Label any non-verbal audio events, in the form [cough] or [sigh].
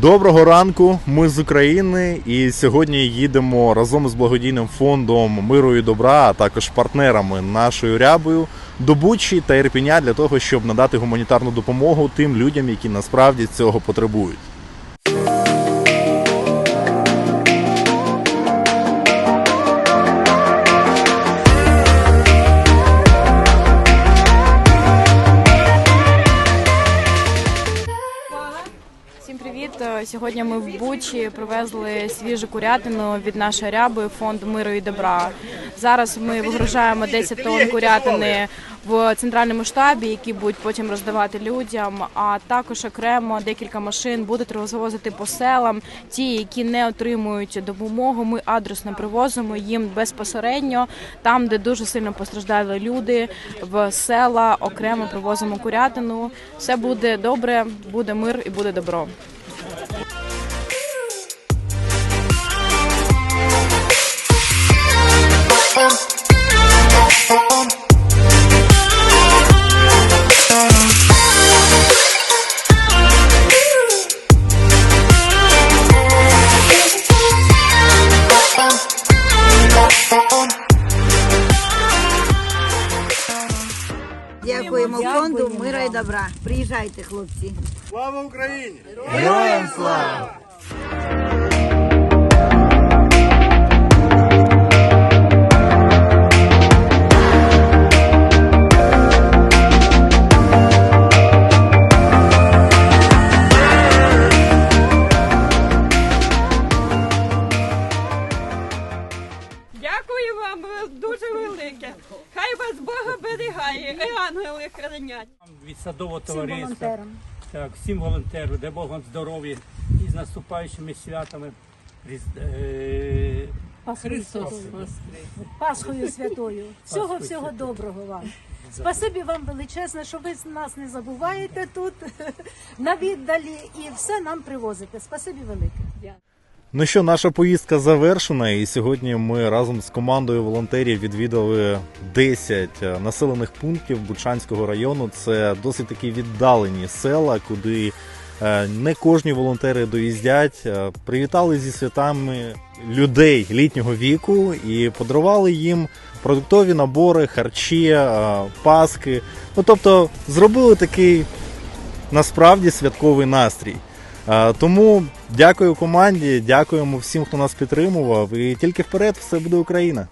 Доброго ранку, ми з України і сьогодні їдемо разом з благодійним фондом миру і добра, а також партнерами нашою рябою до Бучі та Ірпіня для того, щоб надати гуманітарну допомогу тим людям, які насправді цього потребують. Привіт! Е, Сьогодні ми в Бучі привезли свіжу курятину від нашої ряби фонду миру і добра. Зараз ми вигружаємо 10 тонн курятини в центральному штабі, які будуть потім роздавати людям. А також окремо декілька машин будуть розвозити по селам. Ті, які не отримують допомогу, ми адресно привозимо їм безпосередньо там, де дуже сильно постраждали люди, в села окремо привозимо курятину. Все буде добре, буде мир і буде добро. Дякуємо фонду мира і добра. Приїжджайте, хлопці. Слава Україні! Героям слава! Дякую вам ви дуже велике. Хай вас Бог оберігає, і ангели хранять. від садового товариства. Так, всім волонтерам, дай Бог вам здоров'я і з наступаючими святами. Е, Христос. Пасхою святою. Всього всього доброго вам. Спасибі вам величезне, що ви нас не забуваєте тут [laughs] на віддалі і все нам привозите. Спасибі велике. Ну що, наша поїздка завершена, і сьогодні ми разом з командою волонтерів відвідали 10 населених пунктів Бучанського району. Це досить такі віддалені села, куди е, не кожні волонтери доїздять. Е, Привітали зі святами людей літнього віку і подарували їм продуктові набори, харчі, е, паски. Ну тобто зробили такий насправді святковий настрій. Тому дякую команді, дякуємо всім, хто нас підтримував. І тільки вперед, все буде Україна.